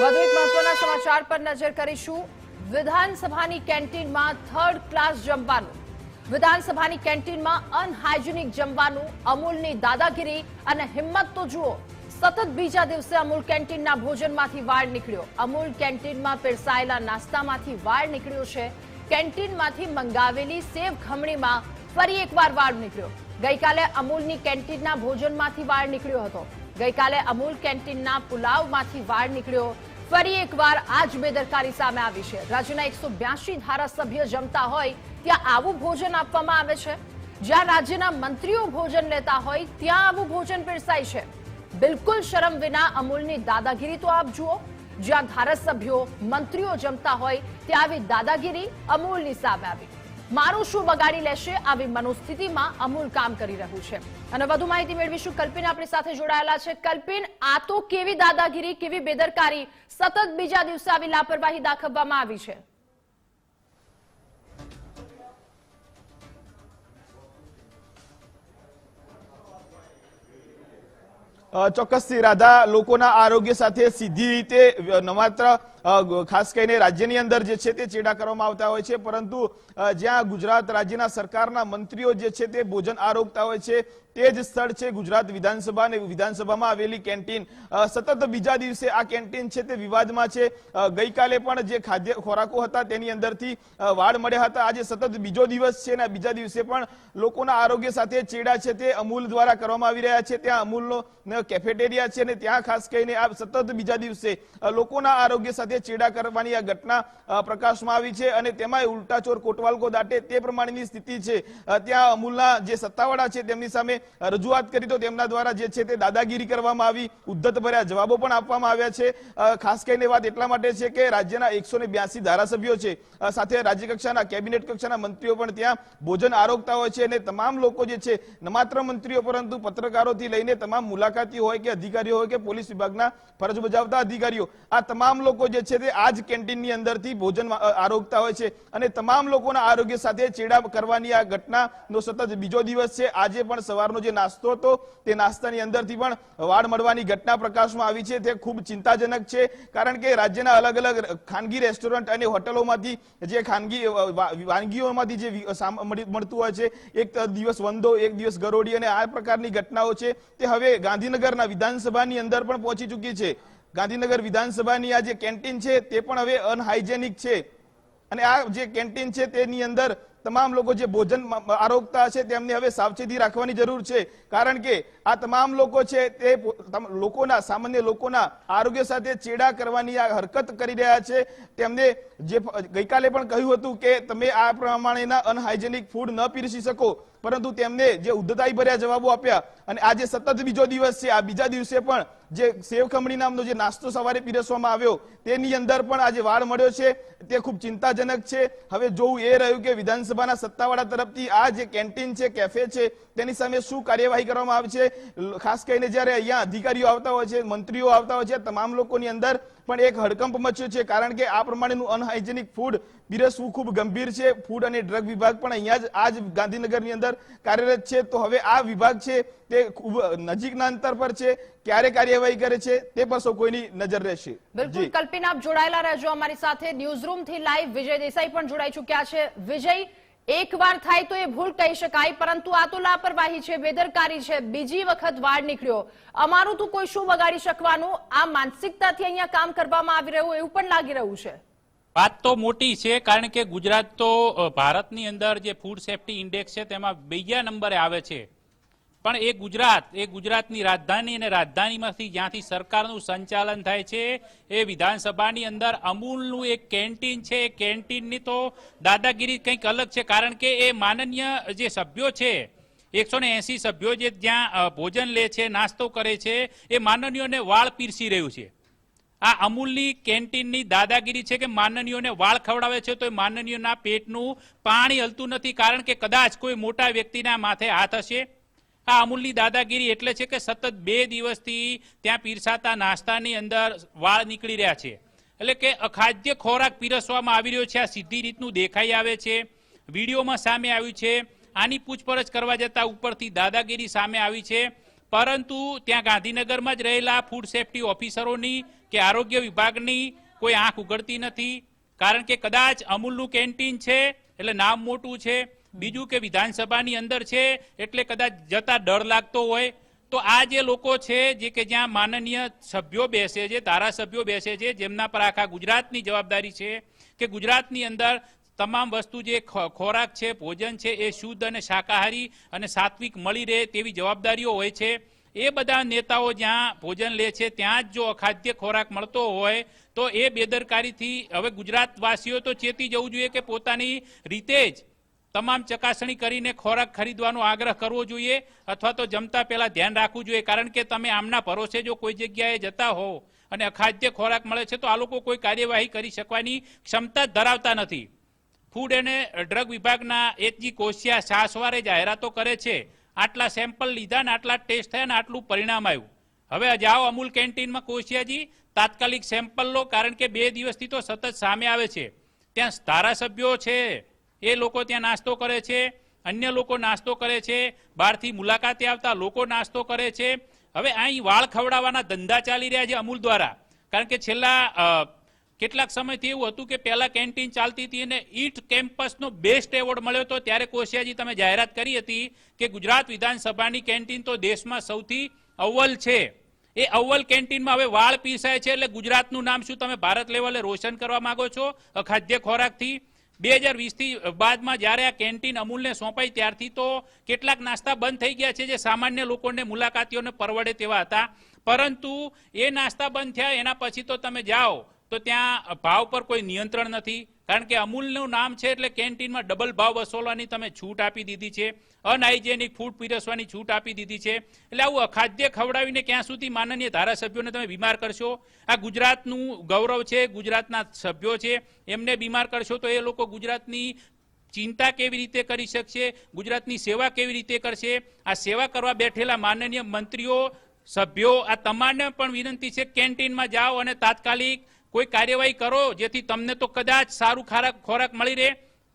વધુ એક મહત્વના સમાચાર પર નજર કરીશું. વિધાનસભાની કેન્ટીનમાં થર્ડ ક્લાસ જમવાનું. વિધાનસભાની કેન્ટીનમાં અનહાઇજેનિક જમવાનું, અમૂલની દાદાગીરી અને હિંમત તો જુઓ, સતત બીજા દિવસે અમૂલ કેન્ટીનના ભોજનમાંથી વાળ નીકળ્યો. અમૂલ કેન્ટીનમાં પીરસાયેલા નાસ્તામાંથી વાળ નીકળ્યો છે. કેન્ટીનમાંથી મંગાવેલી સેવ ખમણીમાં ફરી એકવાર વાળ નીકળ્યો. ગઈકાલે અમૂલની કેન્ટીનના ભોજનમાંથી વાળ નીકળ્યો હતો. ગઈકાલે અમૂલ કેન્ટીનના પુલાવમાંથી વાળ નીકળ્યો. ફરી એકવાર આ જ બેદરકારી સામે આવી છે. રાજ્યના એકસો બ્યાસી ધારાસભ્ય જમતા હોય ત્યાં આવું ભોજન આપવામાં આવે છે. જ્યાં રાજ્યના મંત્રીઓ ભોજન લેતા હોય ત્યાં આવું ભોજન પીરસાય છે. બિલકુલ શરમ વિના અમૂલની દાદાગીરી તો આપ જુઓ. જ્યાં ધારાસભ્યો, મંત્રીઓ જમતા હોય ત્યાં આવી દાદાગીરી અમૂલની સામે આવી. મારું શું બગાડી લેશે આવી મનોસ્થિતિમાં અમૂલ કામ કરી રહ્યું છે. અને વધુ માહિતી મેળવીશું. કલ્પિન આપણી સાથે જોડાયેલા છે. કલ્પિન, આ તો કેવી દાદાગીરી, કેવી બેદરકારી, સતત બીજા દિવસે આવી લાપરવાહી દાખવવામાં આવી છે. ચોક્કસથી રાધા, લોકોના આરોગ્ય સાથે સીધી રીતે ન માત્ર ખાસ કરીને રાજ્યની અંદર જે છે તે ચેડા કરવામાં આવતા હોય છે, પરંતુ જ્યાં ગુજરાત રાજ્યના સરકારના મંત્રીઓ જે છે તે ભોજન આરોગતા હોય છે, તે જ સ્થળ છે ગુજરાત વિધાનસભા અને વિધાનસભામાં આવેલી કેન્ટીન. સતત બીજા દિવસે આ કેન્ટીન છે તે વિવાદમાં છે. ગઈકાલે પણ જે ખાદ્ય ખોરાકો હતા તેની અંદરથી વાળ મળ્યા હતા. આજે સતત બીજો દિવસ છે અને બીજા દિવસે પણ લોકોના આરોગ્ય સાથે ચેડા છે તે અમૂલ દ્વારા કરવામાં આવી રહ્યા છે. ત્યાં અમૂલનો કેફેટેરિયા છે અને ત્યાં ખાસ કરીને આ સતત બીજા દિવસે લોકોના આરોગ્ય સાથે ચેડા કરવાની આ ઘટના પ્રકાશમાં આવી છે અને તેમાં ઉલટાચોર કોટવાલકો દાટે તે પ્રમાણેની સ્થિતિ છે. ત્યાં અમૂલના જે સત્તાવાળા છે તેમની સામે રજૂઆત કરી તો તેમના દ્વારા જે છે તે દાદાગીરી કરવામાં આવી ઉદ્ધત ભર્યા જવાબો પણ આપવામાં આવ્યા છે. ખાસ કરીને વાત એટલા માટે છે કે રાજ્યના એકસો ધારાસભ્યો છે. સાથે રાજ્ય કક્ષાના, કેબિનેટ કક્ષાના મંત્રીઓ પણ ત્યાં ભોજન આરોગતા હોય છે અને તમામ લોકો જે છે, ન માત્ર મંત્રીઓ પરંતુ પત્રકારોથી લઈને તમામ મુલાકાતી હોય કે અધિકારીઓ હોય કે પોલીસ વિભાગના ફરજ બજાવતા અધિકારીઓ, આ તમામ લોકો જે છે તે આ જ કેન્ટીનની અંદરથી ભોજન આરોગતા હોય છે અને તમામ લોકોના આરોગ્ય સાથે ચેડા કરવાની આ ઘટનાનો સતત બીજો દિવસ છે. આજે પણ સવારનો જે નાસ્તો હતો તે નાસ્તાની અંદરથી પણ વાળ મળવાની ઘટના પ્રકાશમાં આવી છે. તે ખૂબ ચિંતાજનક છે કારણ કે રાજ્યના અલગ અલગ ખાનગી રેસ્ટોરન્ટ અને હોટલોમાંથી જે ખાનગી વાનગીઓમાંથી જે મળતું હોય છે, એક દિવસ વંદો, એક દિવસ ગરોડી અને આ પ્રકારની ઘટનાઓ છે તે હવે ગાંધીનગરના વિધાનસભાની અંદર પણ પહોંચી ચૂકી છે. ગાંધીનગર વિધાનસભાની આ જે કેન્ટીન છે તે પણ હવે અનહાઇજેનિક છે. અને આ જે કેન્ટીન છે તેની અંદર તમામ લોકો જે ભોજન આરોગતા છે તેમને હવે સાવચેતી રાખવાની જરૂર છે. કારણ કે આ તમામ લોકો છે તે લોકોના, સામાન્ય લોકોના આરોગ્ય સાથે ચેડા કરવાની આ હરકત કરી રહ્યા છે. તેમને જે ગઈકાલે પણ કહ્યું હતું કે તમે આ પ્રમાણેના અનહાઇજેનિક ફૂડ ન પીરસી શકો. પરંતુ તેમને જે ઉદ્ધતાઈ ભર્યા જવાબો આપ્યા અને આજે સતત બીજો દિવસ છે, આ બીજા દિવસે પણ જે સેવ ખમણી નામનો જે નાસ્તો સવારે પીરસવામાં આવ્યો, તેની અંદર પણ આજે વાળ મળ્યો છે. તે ખૂબ ચિંતાજનક છે. હવે જોવું એ રહ્યું કે વિધાનસભાના સત્તાવાળા તરફથી આ જે કેન્ટીન છે, કેફે છે, તેની સામે શું કાર્યવાહી કરવામાં આવે છે? ખાસ કરીને જ્યારે અહીંયા અધિકારીઓ આવતા હોય છે, મંત્રીઓ આવતા હોય છે તમામ લોકોની અંદર પણ એક હડકંપ મચ્યો છે, કારણ કે આ પ્રમાણેનું અનહાઇજેનિક ફૂડ પીરસવું ખૂબ ગંભીર છે? ફૂડ અને ડ્રગ વિભાગ પણ અહીંયા જ આ જ ગાંધીનગરની અંદર કાર્યરત છે. તો હવે આ વિભાગ છે તે ખૂબ નજીકના અંતર પર છે. ક્યારે કાર્યવાહી કરે છે તે પર સૌ કોઈની નજર રહેશે. બિલકુલ. કલ્પિન આપ જોડાયેલા રહેજો અમારી સાથે. ન્યૂઝ રૂમથી લાઈવ વિજય દેસાઈ પણ જોડાઈ ચુક્યા છે. વિજય એક વાર થાય તો એ ભૂલ કહી શકાય પરંતુ આ તો લાપરવાહી છે બેદરકારી છે. બીજી વખત વાળ નીકળ્યો. અમારું તો કોઈ શું બગાડી શકવાનું? આ માનસિકતાથી અહીંયા કામ કરવામાં આવી રહ્યું એવું પણ લાગી રહ્યું છે. વાત તો મોટી છે, કારણ કે ગુજરાત તો ભારતની અંદર જે ફૂડ સેફ્ટી ઇન્ડેક્સ છે, તેમાં બીજા નંબરે આવે છે. પણ એ ગુજરાત, એ ગુજરાતની રાજધાની અને રાજધાનીમાંથી જ્યાંથી સરકારનું સંચાલન થાય છે, એ વિધાનસભાની અંદર અમૂલનું એક કેન્ટીન છે. એ કેન્ટીનની તો દાદાગીરી કંઈક અલગ છે, કારણ કે એ માનનીય જે સભ્યો છે, એકસો ને એસી સભ્યો જે જ્યાં ભોજન લે છે, નાસ્તો કરે છે, એ માનનીયોને વાળ પીરસી રહ્યું છે. આ અમૂલની કેન્ટીનની દાદાગીરી છે કે માનનીયોને વાળ ખવડાવે છે તો એ માનનીયોના પેટનું પાણી હલતું નથી કારણ કે કદાચ કોઈ મોટા વ્યક્તિના માથે હાથ હશે. આ અમૂલની દાદાગીરી એટલે છે કે સતત બે દિવસથી ત્યાં પીરસાતા નાસ્તાની અંદર વાળ નીકળી રહ્યા છે. એટલે કે અખાદ્ય ખોરાક પીરસવામાં આવી રહ્યો છે, આ સીધી રીતનું દેખાઈ આવે છે. વિડીયોમાં સામે આવ્યું છે, આની પૂછપરછ કરવા જતા ઉપરથી દાદાગીરી સામે આવી છે. પરંતુ ત્યાં ગાંધીનગરમાં જ રહેલા ફૂડ સેફટી ઓફિસરોની કે આરોગ્ય વિભાગની કોઈ આંખ ઉગડતી નથી, કારણ કે કદાચ અમૂલનું કેન્ટીન છે, એટલે નામ મોટું છે, બીજું કે વિધાનસભાની અંદર છે, એટલે કદાચ જતા ડર લાગતો હોય, તો આ જે લોકો છે, જે કે જ્યાં માનનીય સભ્યો બેસે છે, ધારાસભ્યો બેસે છે, જેમના પર આખા ગુજરાતની જવાબદારી છે, કે ગુજરાતની અંદર તમામ વસ્તુ જે ખોરાક છે, ભોજન છે, એ શુદ્ધ અને શાકાહારી અને સાત્વિક મળી રહે તેવી જવાબદારીઓ હોય છે એ બધા નેતાઓ જ્યાં ભોજન લે છે, ત્યાં જ જો અખાદ્ય ખોરાક મળતો હોય, તો એ બેદરકારીથી હવે ગુજરાતવાસીઓ તો ચેતી જવું જોઈએ કે પોતાની રીતે જ તમામ ચકાસણી કરીને ખોરાક ખરીદવાનો આગ્રહ કરવો જોઈએ, અથવા તો જમતા પહેલાં ધ્યાન રાખવું જોઈએ. કારણ કે તમે આમના ભરોસે જો કોઈ જગ્યાએ જતા હો અને અખાદ્ય ખોરાક મળે છે, તો આ લોકો કોઈ કાર્યવાહી કરી શકવાની ક્ષમતા ધરાવતા નથી. ફૂડ અને ડ્રગ વિભાગના એચજી કોશિયા સાસવારે જાહેરાતો કરે છે આટલા સેમ્પલ લીધા ને આટલા ટેસ્ટ થયા ને આટલું પરિણામ આવ્યું. હવે જાઓ અમૂલ કેન્ટીનમાં કોશિયાજી, તાત્કાલિક સેમ્પલ લો, કારણ કે બે દિવસથી તો સતત સામે આવે છે. ત્યાં ધારાસભ્યો છે, એ લોકો ત્યાં નાસ્તો કરે છે, અન્ય લોકો નાસ્તો કરે છે, બહારથી મુલાકાતે આવતા લોકો નાસ્તો કરે છે. હવે અહીં વાળ ખવડાવવાના ધંધા ચાલી રહ્યા છે અમૂલ દ્વારા. કારણ કે છેલ્લા કેટલાક સમયથી એવું હતું કે પહેલા કેન્ટીન ચાલતી હતી અને ઈટ કેમ્પસનો બેસ્ટ એવોર્ડ મળ્યો હતો. ત્યારે કોશિયાજી તમે જાહેરાત કરી હતી કે ગુજરાત વિધાનસભાની કેન્ટીન તો દેશમાં સૌથી અવ્વલ છે. એ અવ્વલ કેન્ટીનમાં હવે વાળ પીસાય છે એટલે ગુજરાતનું નામ શું તમે ભારત લેવલે રોશન કરવા માંગો છો? અખાદ્ય ખોરાકથી? બે હજાર વીસથી બાદમાં જ્યારે આ કેન્ટીન અમૂલને સોંપાઈ ત્યારથી તો કેટલાક નાસ્તા બંધ થઈ ગયા છે જે સામાન્ય લોકોને મુલાકાતીઓને પરવડે તેવા હતા. પરંતુ એ નાસ્તા બંધ થયા, એના પછી તો તમે જાઓ તો ત્યાં ભાવ પર કોઈ નિયંત્રણ નથી. કારણ કે અમૂલનું નામ છે એટલે કેન્ટીનમાં ડબલ ભાવ વસૂલવાની તમે છૂટ આપી દીધી છે. અનહાઇજેનિક ફૂડ પીરસવાની છૂટ આપી દીધી છે. એટલે આવું અખાદ્ય ખવડાવીને ક્યાં સુધી માનનીય ધારાસભ્યોને તમે બીમાર કરશો? આ ગુજરાતનું ગૌરવ છે, ગુજરાતના સભ્યો છે. એમને બીમાર કરશો તો એ લોકો ગુજરાતની ચિંતા કેવી રીતે કરી શકશે? ગુજરાતની સેવા કેવી રીતે કરશે? આ સેવા કરવા બેઠેલા માનનીય મંત્રીઓ, સભ્યો, આ તમામને પણ વિનંતી છે કેન્ટીનમાં જાઓ અને તાત્કાલિક કોઈ કાર્યવાહી કરો જેથી તમને તો કદાચ સારું ખારાક ખોરાક મળી રહે.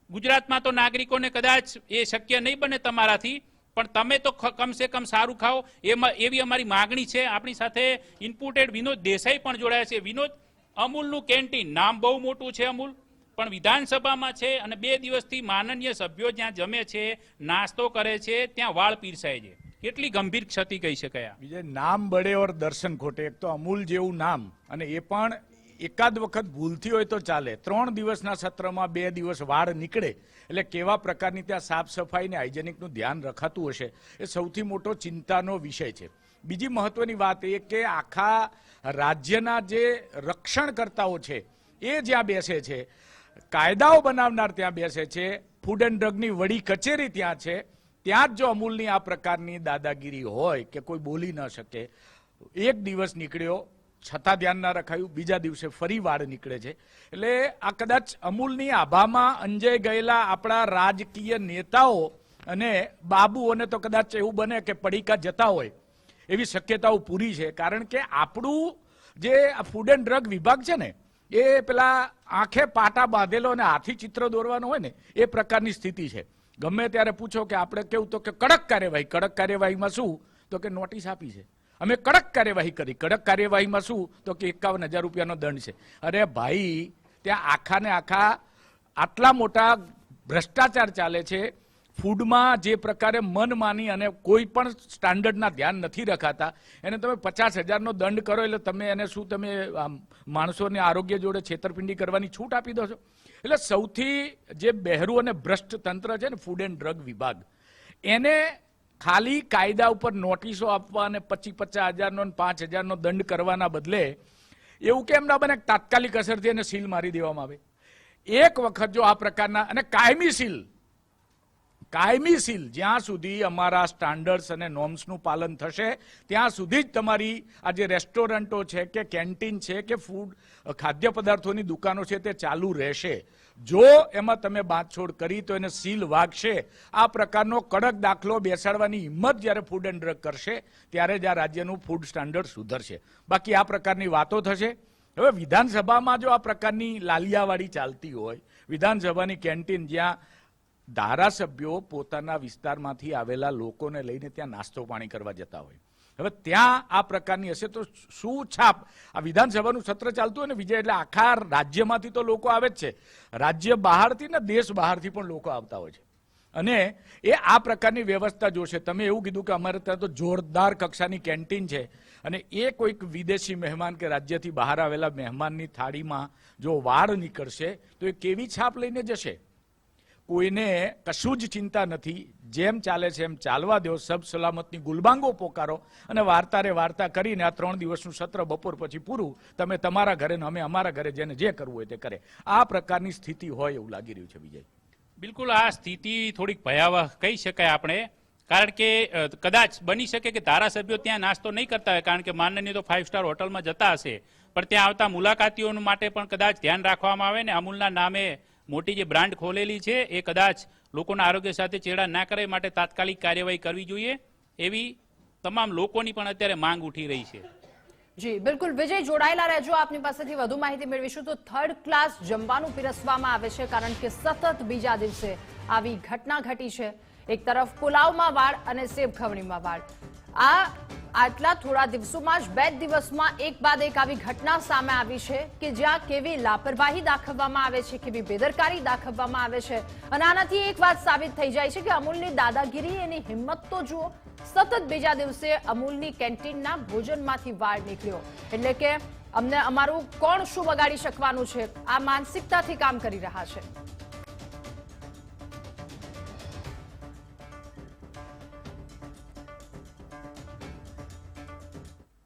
ગુજરાતમાં તો નાગરિકોને કદાચ એ શક્ય નહીં બને તમારાથી, પણ તમે તો કમસે કમ સારું ખાઓ. એમાં એવી અમારી માગણી છે. આપણી સાથે ઇનપુટેડ વિનોદ દેસાઈ પણ જોડાયા છે. વિનોદ, અમૂલનું કેન્ટીન નામ બહુ મોટું છે અમૂલ, પણ વિધાનસભામાં છે અને બે દિવસથી માનનીય સભ્યો જ્યાં જમે છે, નાસ્તો કરે છે, ત્યાં વાળ પીરસાય છે. કેટલી ગંભીર ક્ષતિ કહી શકાય? વિજય, નામ બળે ઓર દર્શન ખોટે. એક તો અમૂલ જેવું નામ અને એ પણ એકાદ વખત ભૂલથી હોય તો ચાલે. ત્રણ દિવસના સત્રમાં બે દિવસ વાળ નીકળે. એટલે કેવા પ્રકારની ત્યાં સાફ સફાઈ ને હાઇજેનિકનું ધ્યાન રખાતું હશે એ સૌથી મોટો ચિંતાનો વિષય છે. બીજી મહત્વની વાત એ કે આખા રાજ્યના જે રક્ષણકર્તાઓ છે, એ જ્યાં બેસે છે, કાયદાઓ બનાવનાર ત્યાં બેસે છે ફૂડ એન્ડ ડ્રગની વડી કચેરી ત્યાં છે, ત્યાં જ જો અમૂલની આ પ્રકારની દાદાગીરી હોય કે કોઈ બોલી ન શકે, એક દિવસ નીકળ્યો છતાં ધ્યાન ના રખાયું, બીજા દિવસે ફરી વાળ નીકળે છે. એટલે આ કદાચ અમૂલની આભામાં અંજાઈ ગયેલા આપણા રાજકીય નેતાઓ અને બાબુઓને તો કદાચ એવું બને કે પડીકા જતા હોય, એવી શક્યતાઓ પૂરી છે. કારણ કે આપણું જે ફૂડ એન્ડ ડ્રગ વિભાગ છે ને, એ પેલા આંખે પાટા બાંધેલો અને હાથી ચિત્ર દોરવાનો હોય ને, એ પ્રકારની સ્થિતિ છે. ગમે ત્યારે પૂછો કે આપણે કેવું તો કે કડક કાર્યવાહી, કડક કાર્યવાહીમાં શું? તો કે નોટિસ આપી છે. અમે કડક કાર્યવાહી કરી. કડક કાર્યવાહીમાં શું? તો કે એકાવન હજાર રૂપિયાનો દંડ છે. અરે ભાઈ, ત્યાં આખા ને આખા આટલા મોટા ભ્રષ્ટાચાર ચાલે છે. ફૂડમાં જે પ્રકારે મન માની અને કોઈ પણ સ્ટાન્ડર્ડના ધ્યાન નથી રખાતા, એને તમે પચાસ હજારનો દંડ કરો એટલે તમે એને શું તમે માણસોને આરોગ્ય જોડે છેતરપિંડી કરવાની છૂટ આપી દો છો? એટલે સૌથી જે બહેરું અને ભ્રષ્ટ તંત્ર છે ને ફૂડ એન્ડ ડ્રગ વિભાગ, એને ખાલી કાયદા ઉપર નોટિસો આપવા અને પચીસ પચાસ હજારનો અને પાંચ હજારનો દંડ કરવાના બદલે એવું કેમ ના બને? તાત્કાલિક અસરથી એને સીલ મારી દેવામાં આવે. એક વખત જો આ પ્રકારના અને કાયમી સીલ કાયમી સીલ, જ્યાં સુધી અમારા સ્ટાન્ડર્ડ્સ અને નોર્મ્સનું પાલન થશે, ત્યાં સુધી જ તમારી આ જે રેસ્ટોરન્ટો છે કે કેન્ટીન છે કે ફૂડ ખાદ્ય પદાર્થોની દુકાનો છે તે ચાલુ રહેશે. જો એમાં તમે બાંધછોડ કરી તો એને સીલ વાગશે. આ પ્રકારનો કડક દાખલો બેસાડવાની હિંમત જ્યારે ફૂડ એન્ડ ડ્રગ કરશે, ત્યારે જ આ રાજ્યનું ફૂડ સ્ટાન્ડર્ડ સુધરશે. બાકી આ પ્રકારની વાતો થશે. હવે વિધાનસભામાં જો આ પ્રકારની લાલિયાવાડી ચાલતી હોય, વિધાનસભાની કેન્ટીન જ્યાં ધારાસભ્યો પોતાના વિસ્તારમાંથી આવેલા લોકોને લઈને ત્યાં નાસ્તો પાણી કરવા જતા હોય. હવે ત્યાં આ પ્રકારની હશે તો શું છાપ? આ વિધાનસભાનું સત્ર ચાલતું હોય ને વિજય, એટલે આખા રાજ્યમાંથી તો લોકો આવે જ છે. રાજ્ય બહારથી ને દેશ બહારથી પણ લોકો આવતા હોય છે. અને એ આ પ્રકારની વ્યવસ્થા જોશે. તમે એવું કીધું કે અમારે ત્યાં તો જોરદાર કક્ષાની કેન્ટીન છે. અને એ કોઈક વિદેશી મહેમાન કે રાજ્યથી બહાર આવેલા મહેમાનની થાળીમાં જો વાળ નીકળશે, તો એ કેવી છાપ લઈને જશે? કોઈને કશું જ ચિંતા નથી. જેમ ચાલે છે એમ ચાલવા દો. સબ સલામતની ગુલબાંગો પોકારો અને વાર્તા રે વાર્તા કરીને આ ત્રણ દિવસનું સત્ર બપોર પછી પૂરું. તમે તમારા ઘરે અમે અમારા ઘરે જેને જે કરવું હોય તે કરે. આ પ્રકારની સ્થિતિ હોય એવું લાગી રહ્યું છે, વિજય. બિલકુલ આ સ્થિતિ થોડીક ભયાવહ કહી શકાય આપણે. કારણ કે કદાચ બની શકે કે ધારાસભ્યો ત્યાં નાસ્તો નહીં કરતા હોય, કારણ કે માનનીય તો ફાઇવ સ્ટાર હોટલમાં જતા હશે. પણ ત્યાં આવતા મુલાકાતીઓ માટે પણ કદાચ ધ્યાન રાખવામાં આવે ને અમૂલના નામે મોટી જે બ્રાન્ડ ખોલેલી છે, એ કદાચ લોકોના આરોગ્ય સાથે ચેડા ના કરે માટે તાત્કાલિક કાર્યવાહી કરવી જોઈએ, એવી તમામ લોકોની પણ અત્યારે માંગ ઉઠી રહી છે. જી, બિલકુલ. વિજય, જોડાયેલા રહેજો. આપની પાસેથી વધુ માહિતી મેળવીશું તો થર્ડ ક્લાસ જમવાનું પીરસવામાં આવે છે, કારણ કે સતત બીજા દિવસે આવી ઘટના ઘટી છે. એક તરફ પુલાવમાં વાળ અને સેબ ખવણીમાં વાળ. આ આટલા થોડા દિવસોમાં જ બે દિવસમાં એક બાદ એક આવી ઘટના સામે આવી છે કે જ્યાં કેવી લાપરવાહી દાખવવામાં આવે છે, કેવી બેદરકારી દાખવવામાં આવે છે. અને આનાથી એક વાત સાબિત થઈ જાય છે કે અમૂલની દાદાગીરી એની હિંમત તો જુઓ, સતત બીજા દિવસે અમૂલની કેન્ટીનના ભોજનમાંથી વાળ નીકળ્યો. એટલે કે અમને, અમારું કોણ શું બગાડી શકવાનું છે? આ માનસિકતાથી કામ કરી રહ્યા છે.